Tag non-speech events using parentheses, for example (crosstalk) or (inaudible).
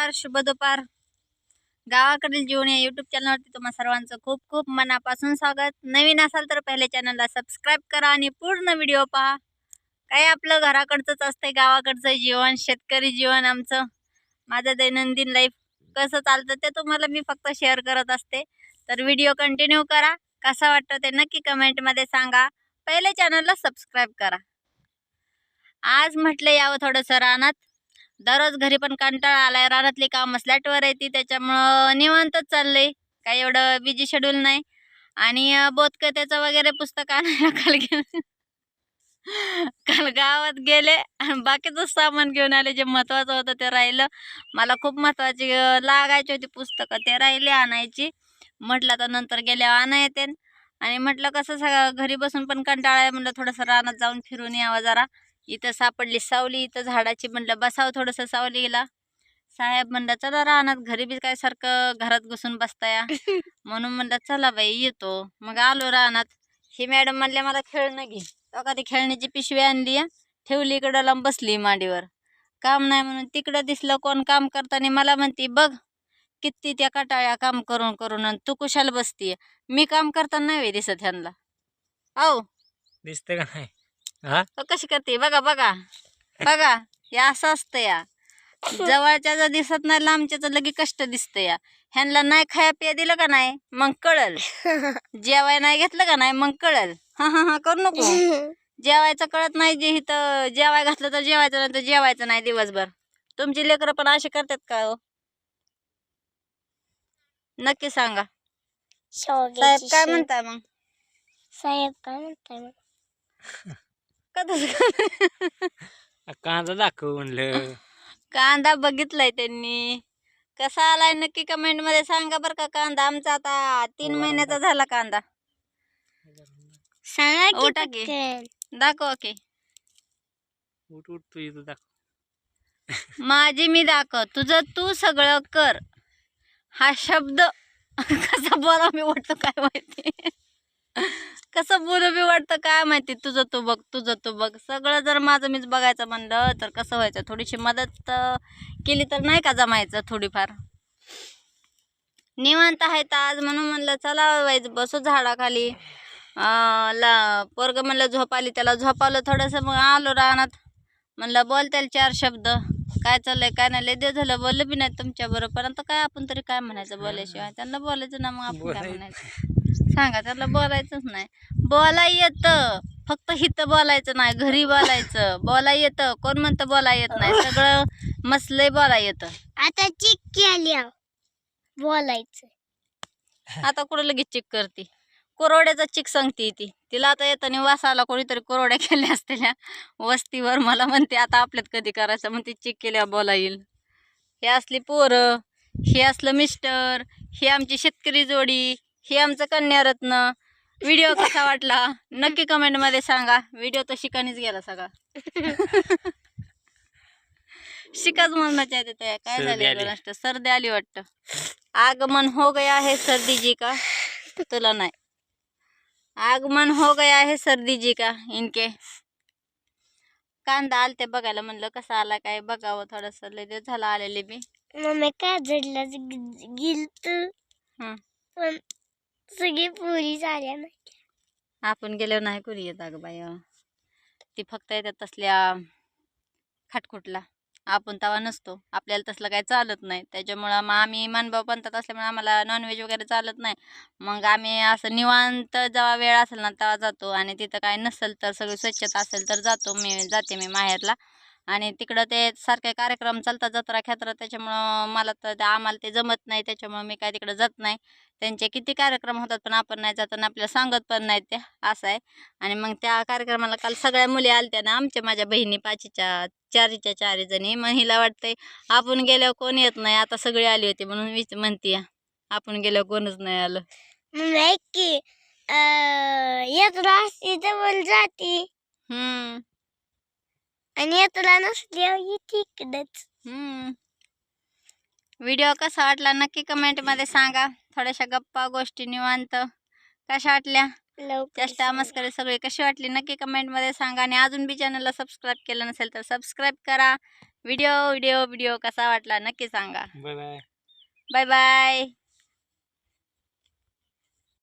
नमस्कार शुभ दुपार. गावाकडील जीवन या यूट्यूब चॅनलवरती तुम्हा सर्वांचं खूप खूप मनापासून स्वागत. नवीन असाल तर पहिले चॅनलला सबस्क्राईब करा आणि पूर्ण व्हिडिओ पहा. काय आपलं घराकडचंच असतंय गावाकडचं जीवन शेतकरी जीवन आमचं. माझं दैनंदिन लाईफ कसं चालतं ते तुम्हाला मी फक्त शेअर करत असते. तर व्हिडिओ कंटिन्यू करा. कसा वाटतं ते नक्की कमेंटमध्ये सांगा. पहिले चॅनलला सबस्क्राईब करा. आज म्हटलं यावं थोडंसं रानात. दररोज घरी पण कंटाळा आलाय रानातली काम स्लॅटवर येते त्याच्यामुळं निवांतच चाललंय. काही एवढं बिजी शेड्यूल नाही. आणि अं, बोधकथेचं वगैरे पुस्तक आणायला (laughs) काल गेले. काल गावात गेले आणि बाकीचं सामान घेऊन आले. जे महत्त्वाचं होतं ते राहिलं. मला खूप महत्त्वाची लागायची होती पुस्तकं. ते राहिले आणायची. म्हटलं तर नंतर गेल्यावर आणा येते. आणि म्हटलं कसं सगळं घरी बसून पण कंटाळा आहे. म्हटलं थोडंसं रानात जाऊन फिरून यावं जरा. इथं सापडली. सावली इथं झाडाची म्हणलं बसावं थोडंसं सावलीला. साहेब म्हणलं चला रानात घरी बी काय सारखं घरात घुसून बसताया. (laughs) म्हणून म्हणलं चला बाई येतो. मग आलो रानात. ही मॅडम म्हणल्या मला खेळणं घे. का ती खेळण्याची पिशवी आणली ठेवली इकडं लांब बसली मांडीवर. काम नाही म्हणून तिकडं दिसलं कोण काम करताना मला म्हणती बघ किती त्या कटाळ्या काम करून करून आणि तू कुशाल बसतीये. मी काम करताना नाही वे दिसत ह्यांना. हो दिसते का नाही? हा? तो कशी करते? बघा बघा. बघा हे असं असतं या. जवळच्या जर दिसत नाही लांबच्या लगे कष्ट दिसतं या. ह्यांना नाही खाया पिया दिलं का नाही मग कळल. (laughs) जेवाय नाही घेतलं का नाही मग कळल. हा हा हा करू नको. (laughs) जेवायचं कळत नाही जे इथं जेवाय घातलं तर जेवायचं नाही तर जेवायचं नाही दिवसभर. तुमची लेकरं पण अशी करतात का हो? नक्की सांगा. साहेब काय म्हणताय मग? साहेब काय म्हणताय मग? (laughs) आ, (laughs) कांदा दाखव म्हणलं. कांदा बघितलाय त्यांनी. कसा आलाय नक्की कमेंटमध्ये सांगा बरं का कांदा आमचा आता तीन महिन्याचा झाला कांदा. सांगा ओटा. दाखव की. उठ उठ तू इथं दाखव माझी मी दाखव. तुझं तू सगळं कर. हा शब्द (laughs) कसा बोला मी वाटतं काय माहिती? कसं बोलू बी वाटतं काय माहिती? तुझं तू बघ तुझं तू बघ. सगळं जर माझं मीच बघायचं म्हणलं तर कसं व्हायचं? थोडीशी मदत केली तर नाही का जमायचं थोडीफार? निवांत आहे तर आज म्हणून म्हणलं चला व्हायचं बसू झाडाखाली. ला पोरग म्हणलं झोप आली त्याला झोपावलं थोडंसं मग आलो रानात. म्हणलं बोल त्याला चार शब्द. काय चाललंय काय नाही लय दिवस झालं बोललं बी नाही तुमच्या बरोबर. आता काय आपण तरी काय म्हणायचं बोलायशिवाय त्यांना बोलायचं ना मग आपण काय. म्हणायचं? सांगा त्याला बोलायचंच नाही. बोला येतं. फक्त हिथं बोलायचं नाही घरी बोलायचं. बोला येतं. कोण म्हणतं बोला येत नाही? सगळं मसलंय बोला येतं. आता चिक्की आली आव. बोलायचं. आता कुठं लगेच चिक करते? कोरवड्याचा चिक सांगते ती. तिला आता येताना वास आला कोणीतरी कोरवड्या केल्या असलेल्या वस्तीवर मला म्हणते आता आपल्यात कधी करायचं? म्हणते चिक केल्या बोला येईल. हे असली पोरं हे असलं मिस्टर ही आमची शेतकरी जोडी हे आमचं कन्यारत्न. व्हिडिओ कसा वाटला? नक्की कमेंटमध्ये सांगा. व्हिडिओ तर शिकानीच गेला सगळा. शिकाच म्हणण्याच्या आहे तिथे काय सर्दी झालं आली. नष्ट सर्दी आली वाटतं. आगमन हो गया है सर्दी जी का? तुला नाही. आगमन हो गया है सर्दी जी का? इनके. कांदा आलते बघायला म्हणलं. कसं आला काय बघावं थोडंसं. लय दिवस झाला आलेले बी. मम्मी काय झडला गेल तर हं. पण सगळी पुरी झाल्या ना. आपण गेल्यावर नाही कोणी येत अगं बाई. ती फक्त येतात तसल्या खाटखुटला. आपण तवा नसतो. आपल्याला तसलं काही चालत नाही. त्याच्यामुळं मग आम्ही मानभाव पंथात असल्यामुळे आम्हाला नॉनव्हेज वगैरे चालत नाही. मग आम्ही असं निवांत जेव्हा वेळ असेल ना तेव्हा जातो. आणि तिथं काय नसेल तर सगळी स्वच्छता असेल तर जातो. मी जाते मी माहेरला. आणि तिकडं ते सारखे कार्यक्रम चालतात जत्रा खेत्रा त्याच्यामुळं मला तर आम्हाला ते जमत नाही त्याच्यामुळं मी काय तिकडं जात नाही. त्यांचे किती कार्यक्रम होतात पण आपण नाही जात आणि आपल्याला सांगत पण नाहीत ते असं आहे. आणि मग त्या कार्यक्रमाला काल सगळ्या मुली आलत्या ना आमच्या माझ्या बहिणी पाचीच्या चारीच्या चारी जणी. मग हिला वाटतंय आपण गेल्यावर कोण येत नाही? आता सगळी आली होती म्हणून मीच म्हणते आपण गेल्यावर कोणच नाही आलं. ऐक की जवळ जाते. हम्म. आणि यात्रा नसल्यावर येते इकडंच हम्म. व्हिडिओ कसा वाटला नक्की कमेंटमध्ये सांगा. थोड्याशा गप्पा गोष्टी निवांत. कशा वाटल्या? चेष्टा. मस्करी सगळी कशी वाटली नक्की कमेंटमध्ये सांगा. आणि अजून बी चॅनलला सबस्क्राईब केलं नसेल तर सबस्क्राईब करा. व्हिडिओ व्हिडिओ व्हिडिओ कसा वाटला नक्की सांगा. Bye bye bye bye